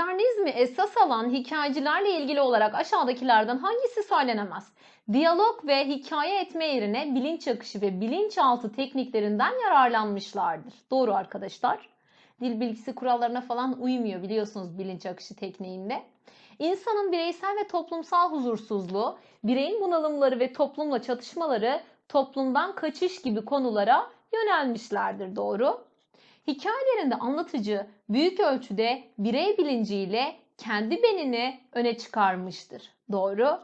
Modernizmi esas alan hikayecilerle ilgili olarak aşağıdakilerden hangisi söylenemez? Diyalog ve hikaye etme yerine bilinç akışı ve bilinçaltı tekniklerinden yararlanmışlardır. Doğru arkadaşlar. Dil bilgisi kurallarına falan uymuyor biliyorsunuz bilinç akışı tekniğinde. İnsanın bireysel ve toplumsal huzursuzluğu, bireyin bunalımları ve toplumla çatışmaları toplumdan kaçış gibi konulara yönelmişlerdir. Doğru. Hikayelerinde anlatıcı büyük ölçüde birey bilinciyle kendi benini öne çıkarmıştır. Doğru.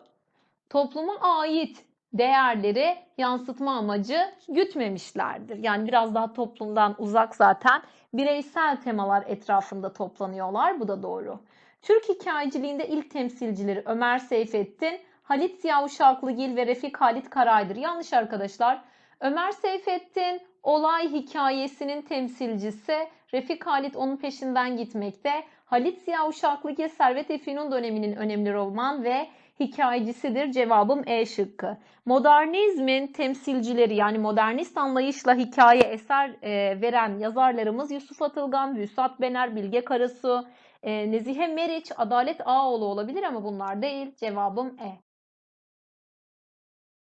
Topluma ait değerleri yansıtma amacı gütmemişlerdir. Yani biraz daha toplumdan uzak zaten bireysel temalar etrafında toplanıyorlar. Bu da doğru. Türk hikayeciliğinde ilk temsilcileri Ömer Seyfettin, Halit Ziya Uşaklıgil ve Refik Halit Karay'dır. Yanlış arkadaşlar. Ömer Seyfettin olay hikayesinin temsilcisi. Refik Halit onun peşinden gitmekte. Halit Ziya Uşaklıgil Servet Efinun döneminin önemli roman ve hikayecisidir. Cevabım E şıkkı. Modernizmin temsilcileri yani modernist anlayışla hikaye eser e, veren yazarlarımız Yusuf Atılgan, Vüsat Bener, Bilge Karasu, e, Nezihe Meriç, Adalet Ağoğlu olabilir ama bunlar değil. Cevabım E.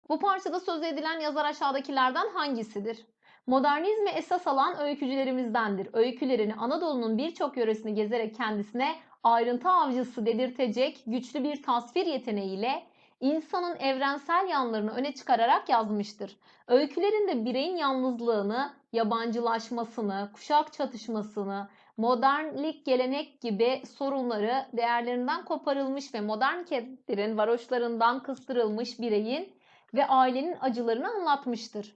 Bu parçada söz edilen yazar aşağıdakilerden hangisidir? Modernizmi esas alan öykücülerimizdendir. Öykülerini Anadolu'nun birçok yöresini gezerek kendisine ayrıntı avcısı dedirtecek güçlü bir tasvir yeteneğiyle insanın evrensel yanlarını öne çıkararak yazmıştır. Öykülerinde bireyin yalnızlığını, yabancılaşmasını, kuşak çatışmasını, modernlik, gelenek gibi sorunları değerlerinden koparılmış ve modern kentlerin varoşlarından kıstırılmış bireyin ve ailenin acılarını anlatmıştır.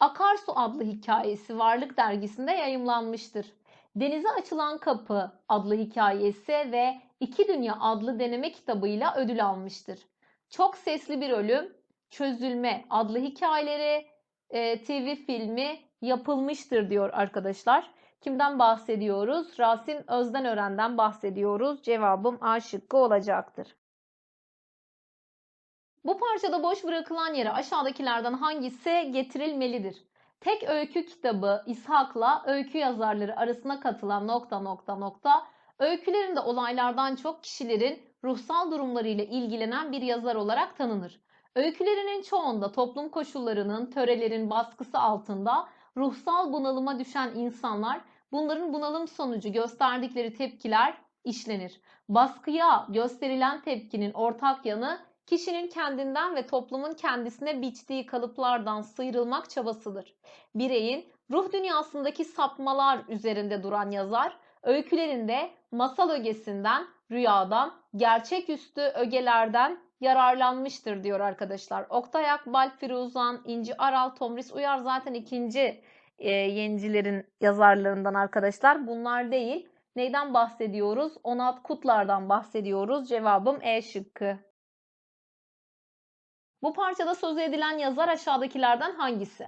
Akarsu adlı hikayesi Varlık dergisinde yayımlanmıştır. Denize Açılan Kapı adlı hikayesi ve İki Dünya adlı deneme kitabıyla ödül almıştır. Çok Sesli Bir Ölüm, Çözülme adlı hikayeleri e, TV filmi yapılmıştır diyor arkadaşlar. Kimden bahsediyoruz? Rasim Özdenören'den bahsediyoruz. Cevabım A şıkkı olacaktır. Bu parçada boş bırakılan yere aşağıdakilerden hangisi getirilmelidir? Tek öykü kitabı İshak'la öykü yazarları arasına katılan nokta nokta nokta öykülerinde olaylardan çok kişilerin ruhsal durumlarıyla ilgilenen bir yazar olarak tanınır. Öykülerinin çoğunda toplum koşullarının, törelerin baskısı altında ruhsal bunalıma düşen insanlar bunların bunalım sonucu gösterdikleri tepkiler işlenir. Baskıya gösterilen tepkinin ortak yanı kişinin kendinden ve toplumun kendisine biçtiği kalıplardan sıyrılmak çabasıdır. Bireyin ruh dünyasındaki sapmalar üzerinde duran yazar, öykülerinde masal ögesinden, rüyadan, gerçeküstü ögelerden yararlanmıştır diyor arkadaşlar. Oktay Akbal, Firuzan, İnci Aral, Tomris Uyar zaten ikinci e, yenicilerin yazarlarından arkadaşlar. Bunlar değil. Neyden bahsediyoruz? Onat Kutlar'dan bahsediyoruz. Cevabım E şıkkı. Bu parçada söz edilen yazar aşağıdakilerden hangisi?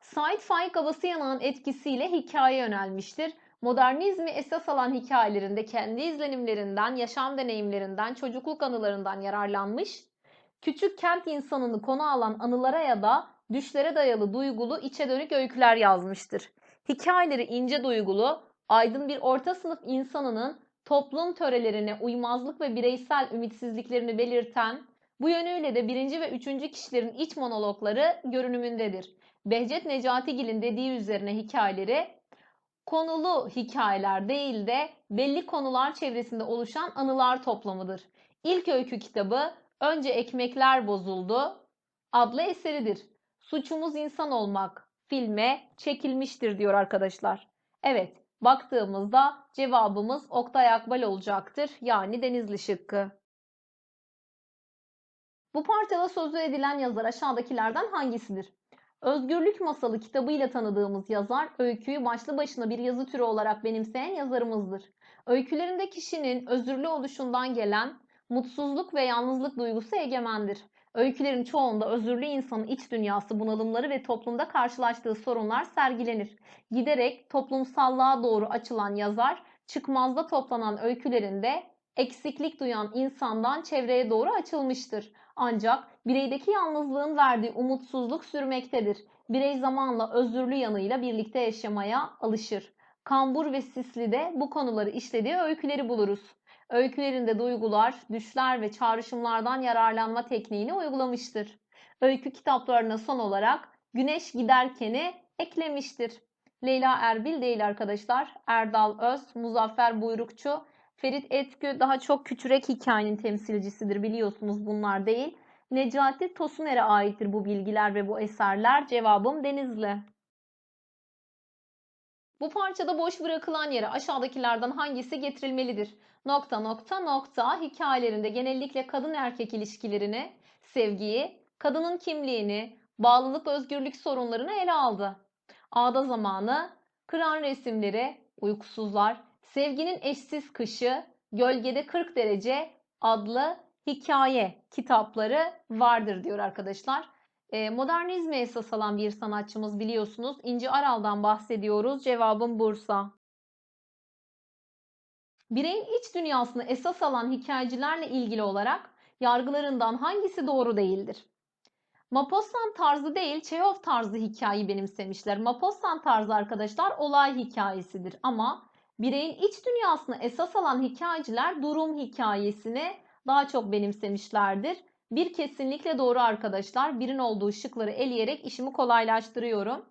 Said Faik Abasıyanık'ın etkisiyle hikaye yönelmiştir. Modernizmi esas alan hikayelerinde kendi izlenimlerinden, yaşam deneyimlerinden, çocukluk anılarından yararlanmış, küçük kent insanını konu alan anılara ya da düşlere dayalı duygulu içe dönük öyküler yazmıştır. Hikayeleri ince duygulu, aydın bir orta sınıf insanının toplum törelerine uymazlık ve bireysel ümitsizliklerini belirten, bu yönüyle de birinci ve üçüncü kişilerin iç monologları görünümündedir. Behçet Necatigil'in dediği üzerine hikayeleri konulu hikayeler değil de belli konular çevresinde oluşan anılar toplamıdır. İlk öykü kitabı Önce Ekmekler Bozuldu adlı eseridir. Suçumuz insan olmak filme çekilmiştir diyor arkadaşlar. Evet baktığımızda cevabımız Oktay Akbal olacaktır. Yani Denizli şıkkı. Bu parçada sözü edilen yazar aşağıdakilerden hangisidir? Özgürlük Masalı kitabıyla tanıdığımız yazar, öyküyü başlı başına bir yazı türü olarak benimseyen yazarımızdır. Öykülerinde kişinin özürlü oluşundan gelen mutsuzluk ve yalnızlık duygusu egemendir. Öykülerin çoğunda özürlü insanın iç dünyası, bunalımları ve toplumda karşılaştığı sorunlar sergilenir. Giderek toplumsallığa doğru açılan yazar, çıkmazda toplanan öykülerinde eksiklik duyan insandan çevreye doğru açılmıştır. Ancak bireydeki yalnızlığın verdiği umutsuzluk sürmektedir. Birey zamanla özürlü yanıyla birlikte yaşamaya alışır. Kambur ve Sisli'de bu konuları işlediği öyküleri buluruz. Öykülerinde duygular, düşler ve çağrışımlardan yararlanma tekniğini uygulamıştır. Öykü kitaplarına son olarak Güneş Giderken'i eklemiştir. Leyla Erbil değil arkadaşlar. Erdal Öz, Muzaffer Buyrukçu, Ferit Etkü daha çok küçürek hikayenin temsilcisidir biliyorsunuz bunlar değil. Necati Tosuner'e aittir bu bilgiler ve bu eserler. Cevabım Denizli. Bu parçada boş bırakılan yere aşağıdakilerden hangisi getirilmelidir? Nokta nokta nokta hikayelerinde genellikle kadın erkek ilişkilerini, sevgiyi, kadının kimliğini, bağlılık özgürlük sorunlarını ele aldı. Ağda zamanı, kıran resimleri, uykusuzlar, sevginin eşsiz kışı, gölgede 40 derece adlı hikaye kitapları vardır diyor arkadaşlar. E, modernizme esas alan bir sanatçımız biliyorsunuz. İnci Aral'dan bahsediyoruz. Cevabım Bursa. Bireyin iç dünyasını esas alan hikayecilerle ilgili olarak yargılarından hangisi doğru değildir? Mapossan tarzı değil, Çehov tarzı hikayeyi benimsemişler. Mapossan tarzı arkadaşlar olay hikayesidir ama bireyin iç dünyasını esas alan hikayeciler durum hikayesini daha çok benimsemişlerdir. Bir kesinlikle doğru arkadaşlar. Birin olduğu şıkları eleyerek işimi kolaylaştırıyorum.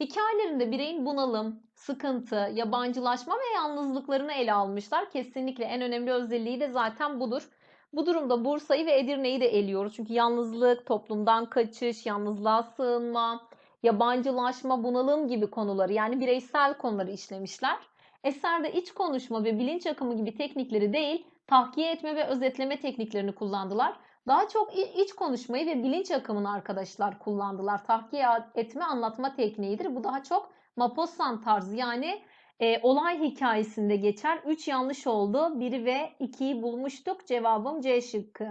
Hikayelerinde bireyin bunalım, sıkıntı, yabancılaşma ve yalnızlıklarını ele almışlar. Kesinlikle en önemli özelliği de zaten budur. Bu durumda Bursa'yı ve Edirne'yi de eliyoruz. Çünkü yalnızlık, toplumdan kaçış, yalnızlığa sığınma, yabancılaşma, bunalım gibi konuları yani bireysel konuları işlemişler. Eserde iç konuşma ve bilinç akımı gibi teknikleri değil, tahkiye etme ve özetleme tekniklerini kullandılar. Daha çok iç konuşmayı ve bilinç akımını arkadaşlar kullandılar. Tahkiye etme anlatma tekniğidir. Bu daha çok Mappossan tarzı yani e, olay hikayesinde geçer. 3 yanlış oldu. 1 ve 2'yi bulmuştuk. Cevabım C şıkkı.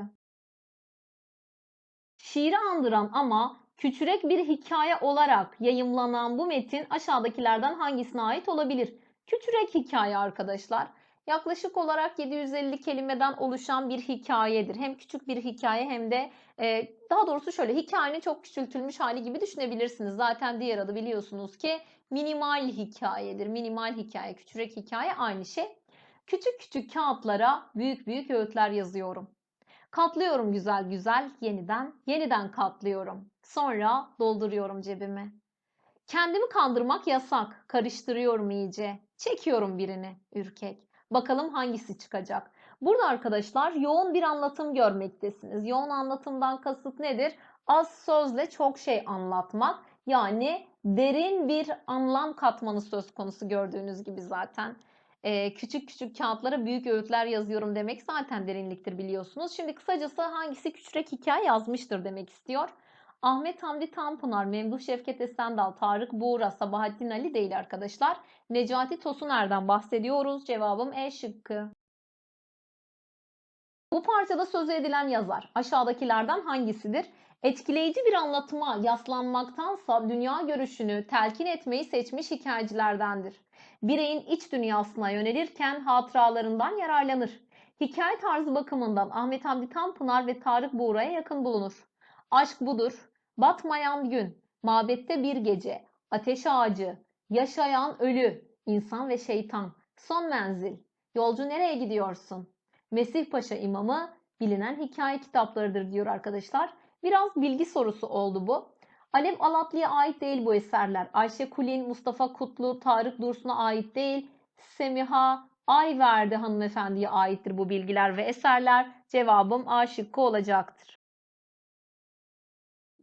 Şiiri andıran ama küçürek bir hikaye olarak yayımlanan bu metin aşağıdakilerden hangisine ait olabilir? Küçürek hikaye arkadaşlar. Yaklaşık olarak 750 kelimeden oluşan bir hikayedir. Hem küçük bir hikaye hem de e, daha doğrusu şöyle hikayenin çok küçültülmüş hali gibi düşünebilirsiniz. Zaten diğer adı biliyorsunuz ki minimal hikayedir. Minimal hikaye, küçük hikaye aynı şey. Küçük küçük kağıtlara büyük büyük öğütler yazıyorum. Katlıyorum güzel güzel yeniden, yeniden katlıyorum. Sonra dolduruyorum cebimi. Kendimi kandırmak yasak. Karıştırıyorum iyice. Çekiyorum birini ürkek. Bakalım hangisi çıkacak? Burada arkadaşlar yoğun bir anlatım görmektesiniz. Yoğun anlatımdan kasıt nedir? Az sözle çok şey anlatmak. Yani derin bir anlam katmanı söz konusu gördüğünüz gibi zaten. Ee, küçük küçük kağıtlara büyük öğütler yazıyorum demek zaten derinliktir biliyorsunuz. Şimdi kısacası hangisi küçük hikaye yazmıştır demek istiyor. Ahmet Hamdi Tanpınar, Memduh Şevket Esendal, Tarık Buğra, Sabahattin Ali değil arkadaşlar. Necati Tosuner'den bahsediyoruz. Cevabım E şıkkı. Bu parçada söz edilen yazar aşağıdakilerden hangisidir? Etkileyici bir anlatıma yaslanmaktansa dünya görüşünü telkin etmeyi seçmiş hikayecilerdendir. Bireyin iç dünyasına yönelirken hatıralarından yararlanır. Hikaye tarzı bakımından Ahmet Hamdi Tanpınar ve Tarık Buğra'ya yakın bulunur. Aşk budur, batmayan gün, mabette bir gece, ateş ağacı, yaşayan ölü, insan ve şeytan, son menzil, yolcu nereye gidiyorsun? Mesih Paşa imamı bilinen hikaye kitaplarıdır diyor arkadaşlar. Biraz bilgi sorusu oldu bu. Alev Alatlı'ya ait değil bu eserler. Ayşe Kulin, Mustafa Kutlu, Tarık Dursun'a ait değil. Semiha Ayverdi hanımefendiye aittir bu bilgiler ve eserler. Cevabım A şıkkı olacaktır.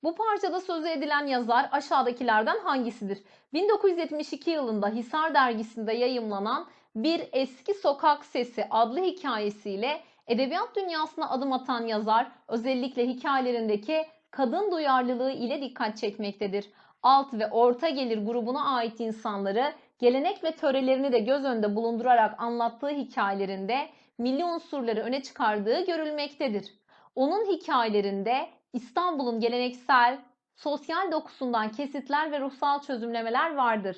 Bu parçada sözü edilen yazar aşağıdakilerden hangisidir? 1972 yılında Hisar dergisinde yayımlanan Bir Eski Sokak Sesi adlı hikayesiyle edebiyat dünyasına adım atan yazar özellikle hikayelerindeki kadın duyarlılığı ile dikkat çekmektedir. Alt ve orta gelir grubuna ait insanları gelenek ve törelerini de göz önünde bulundurarak anlattığı hikayelerinde milli unsurları öne çıkardığı görülmektedir. Onun hikayelerinde İstanbul'un geleneksel, sosyal dokusundan kesitler ve ruhsal çözümlemeler vardır.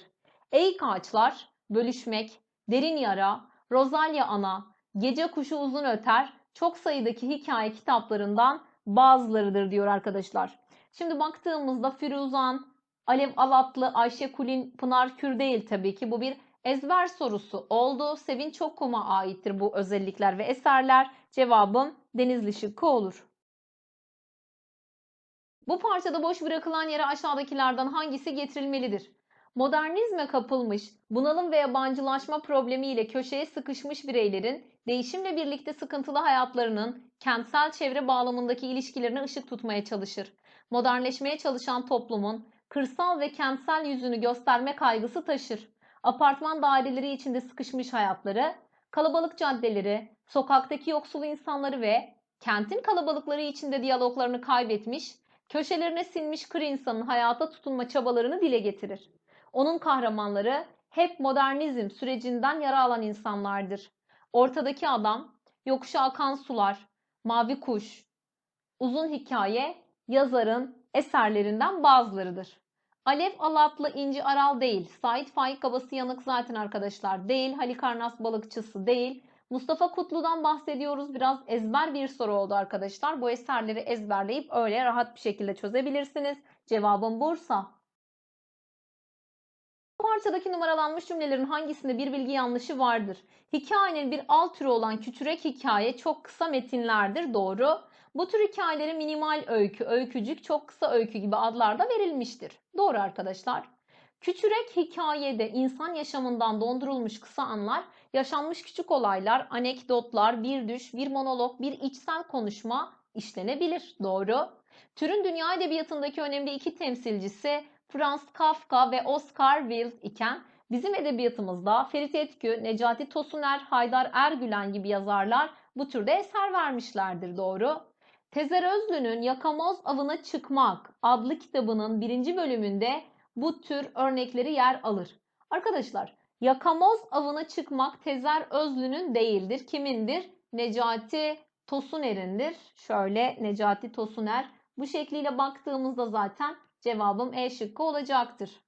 Eğik ağaçlar, bölüşmek, derin yara, Rosalya Ana, Gece Kuşu Uzun Öter çok sayıdaki hikaye kitaplarından bazılarıdır diyor arkadaşlar. Şimdi baktığımızda Firuzan, Alev Alatlı, Ayşe Kulin, Pınar Kür değil tabii ki. Bu bir ezber sorusu oldu. Sevinç Okkum'a aittir bu özellikler ve eserler. Cevabım Denizli şıkkı olur. Bu parçada boş bırakılan yere aşağıdakilerden hangisi getirilmelidir? Modernizme kapılmış, bunalım ve yabancılaşma problemiyle köşeye sıkışmış bireylerin değişimle birlikte sıkıntılı hayatlarının kentsel çevre bağlamındaki ilişkilerine ışık tutmaya çalışır. Modernleşmeye çalışan toplumun kırsal ve kentsel yüzünü gösterme kaygısı taşır. Apartman daireleri içinde sıkışmış hayatları, kalabalık caddeleri, sokaktaki yoksul insanları ve kentin kalabalıkları içinde diyaloglarını kaybetmiş, köşelerine sinmiş kır insanın hayata tutunma çabalarını dile getirir. Onun kahramanları hep modernizm sürecinden yara alan insanlardır. Ortadaki adam, yokuşa akan sular, mavi kuş, uzun hikaye yazarın eserlerinden bazılarıdır. Alev Alatlı İnci Aral değil. Sait Faik Kabası Yanık zaten arkadaşlar değil. Halikarnas Balıkçısı değil. Mustafa Kutlu'dan bahsediyoruz. Biraz ezber bir soru oldu arkadaşlar. Bu eserleri ezberleyip öyle rahat bir şekilde çözebilirsiniz. Cevabım Bursa. Bu parçadaki numaralanmış cümlelerin hangisinde bir bilgi yanlışı vardır? Hikayenin bir alt türü olan küçürek hikaye çok kısa metinlerdir. Doğru. Bu tür hikayeleri minimal öykü, öykücük, çok kısa öykü gibi adlarda verilmiştir. Doğru arkadaşlar. Küçürek hikayede insan yaşamından dondurulmuş kısa anlar, yaşanmış küçük olaylar, anekdotlar, bir düş, bir monolog, bir içsel konuşma işlenebilir. Doğru. Türün dünya edebiyatındaki önemli iki temsilcisi Franz Kafka ve Oscar Wilde iken bizim edebiyatımızda Ferit Etkü, Necati Tosuner, Haydar Ergülen gibi yazarlar bu türde eser vermişlerdir. Doğru. Tezer Özlü'nün Yakamoz Avına Çıkmak adlı kitabının birinci bölümünde bu tür örnekleri yer alır. Arkadaşlar Yakamoz Avına Çıkmak Tezer Özlü'nün değildir. Kimindir? Necati Tosuner'indir. Şöyle Necati Tosuner. Bu şekliyle baktığımızda zaten cevabım E şıkkı olacaktır.